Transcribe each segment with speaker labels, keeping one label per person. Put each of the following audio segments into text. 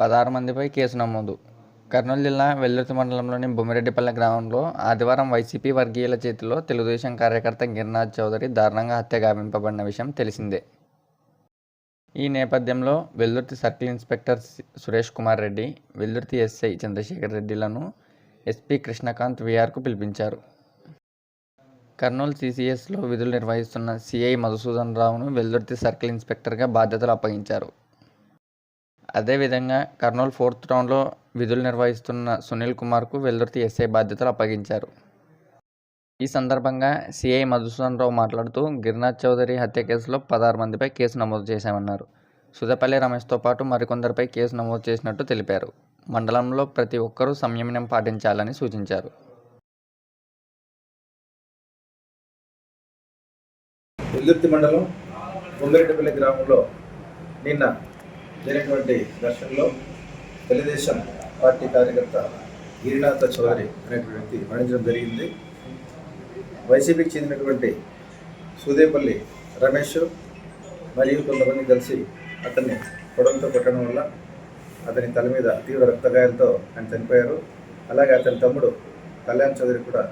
Speaker 1: పదహారు మందిపై కేసు నమోదు. కర్నూలు జిల్లా వెల్లుర్తి మండలంలోని బొమ్మిరెడ్డిపల్లె గ్రామంలో ఆదివారం వైసీపీ వర్గీయుల చేతిలో తెలుగుదేశం కార్యకర్త గిరినాథ్ చౌదరి దారుణంగా హత్య గావింపబడిన విషయం తెలిసిందే. ఈ నేపథ్యంలో Vellurthi circle inspector Suresh Kumar Reddy Vellurthi SI Chandrashekar రెడ్డిలను SP Krishnakanth విఆర్కు పిలిపించారు. కర్నూలు సీసీఎస్లో విధులు నిర్వహిస్తున్న సిఐ మధుసూదన్ రావును వెల్లుర్తి సర్కిల్ ఇన్స్పెక్టర్గా బాధ్యతలు అప్పగించారు. అదేవిధంగా కర్నూలు ఫోర్త్ టౌన్లో విధులు నిర్వహిస్తున్న సునీల్ కుమార్కు వెల్లుర్తి ఎస్ఐ బాధ్యతలు అప్పగించారు. ఈ సందర్భంగా సిఐ మధుసూదన్ రావు మాట్లాడుతూ గిరినాథ్ చౌదరి హత్య కేసులో పదహారు మందిపై కేసు నమోదు చేశామన్నారు. సుదపల్లి రమేష్తో పాటు మరికొందరిపై కేసు నమోదు చేసినట్టు తెలిపారు. మండలంలో ప్రతి ఒక్కరూ సంయమనం పాటించాలని సూచించారు.
Speaker 2: మండలం గ్రామంలో నిన్న జరిగినటువంటి ఘర్షణలో తెలుగుదేశం పార్టీ కార్యకర్త గిరినాథ చౌదరి అనేటువంటి వ్యక్తి మరణించడం జరిగింది. వైసీపీకి చెందినటువంటి సూదేపల్లి రమేష్ మరియు కొంతమంది కలిసి అతన్ని పొడవంతో కొట్టడం వల్ల అతని తల మీద తీవ్ర రక్తగాయాలతో ఆయన చనిపోయారు. అలాగే అతని తమ్ముడు కళ్యాణ్ చౌదరి కూడా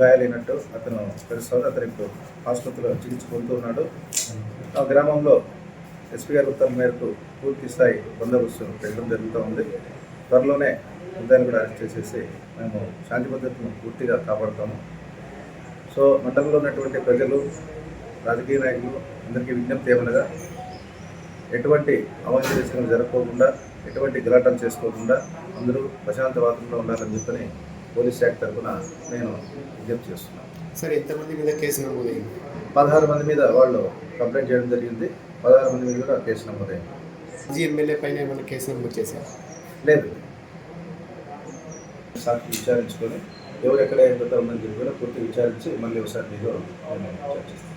Speaker 2: గాయాలైనట్టు అతను తెలుస్తుంది. అతను ఇప్పుడు ఆసుపత్రిలో చికిత్స పొందుతూ ఉన్నాడు. ఆ గ్రామంలో ఎస్పీ గారి ఉత్తర్వుల మేరకు పూర్తి స్థాయి బందోబస్తు పెట్టడం జరుగుతూ ఉంది. త్వరలోనే ముద్దాయిని కూడా అరెస్ట్ చేసేసి మేము శాంతి భద్రతను పూర్తిగా కాపాడుతాము. సో మండలంలో ఉన్నటువంటి ప్రజలు రాజకీయ నాయకులు అందరికీ విజ్ఞప్తి ఏమనగా ఎటువంటి అవాంఛనీయ జరగకోకుండా ఎటువంటి గలాటం చేసుకోకుండా అందరూ ప్రశాంత వాతావరణంలో ఉండాలని చెప్పని పోలీస్ శాఖ తరఫున నేను విజ్ఞప్తి చేస్తున్నాను.
Speaker 3: సార్ ఎంతమంది మీద కేసు నమోదైంది.
Speaker 2: పదహారు మంది మీద వాళ్ళు కంప్లైంట్ చేయడం జరిగింది. పదహారు మంది మీద కూడా కేసు నమోదైంది
Speaker 3: మాజీ ఎమ్మెల్యే పైన ఏమైనా కేసు నమోదు చేశారు?
Speaker 2: లేదు. సాక్షి విచారించుకొని ఎవరు ఎక్కడ ఎంత ఉందని చెప్పి కూడా పూర్తి విచారించి మళ్ళీ ఒకసారి మీతో నేను చర్చిస్తాను